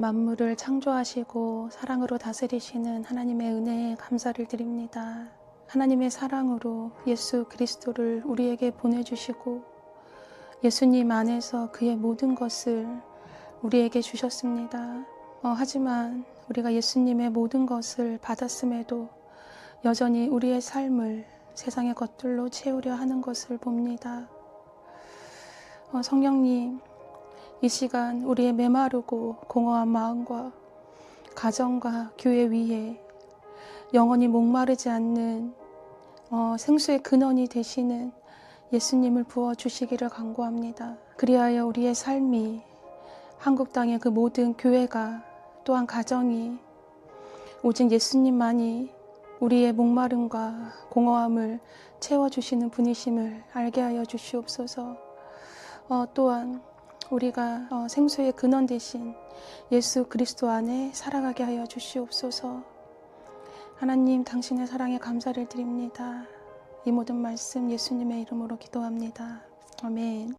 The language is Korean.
만물을 창조하시고 사랑으로 다스리시는 하나님의 은혜에 감사를 드립니다. 하나님의 사랑으로 예수 그리스도를 우리에게 보내주시고 예수님 안에서 그의 모든 것을 우리에게 주셨습니다. 어, 하지만 우리가 예수님의 모든 것을 받았음에도 여전히 우리의 삶을 세상의 것들로 채우려 하는 것을 봅니다. 어, 성령님, 이 시간 우리의 메마르고 공허한 마음과 가정과 교회 위에 영원히 목마르지 않는 어, 생수의 근원이 되시는 예수님을 부어 주시기를 간구합니다. 그리하여 우리의 삶이 한국 땅의 그 모든 교회가 또한 가정이 오직 예수님만이 우리의 목마름과 공허함을 채워주시는 분이심을 알게 하여 주시옵소서. 어, 또한 우리가 어, 생수의 근원 대신 예수 그리스도 안에 살아가게 하여 주시옵소서. 하나님 당신의 사랑에 감사를 드립니다. 이 모든 말씀 예수님의 이름으로 기도합니다. 아멘.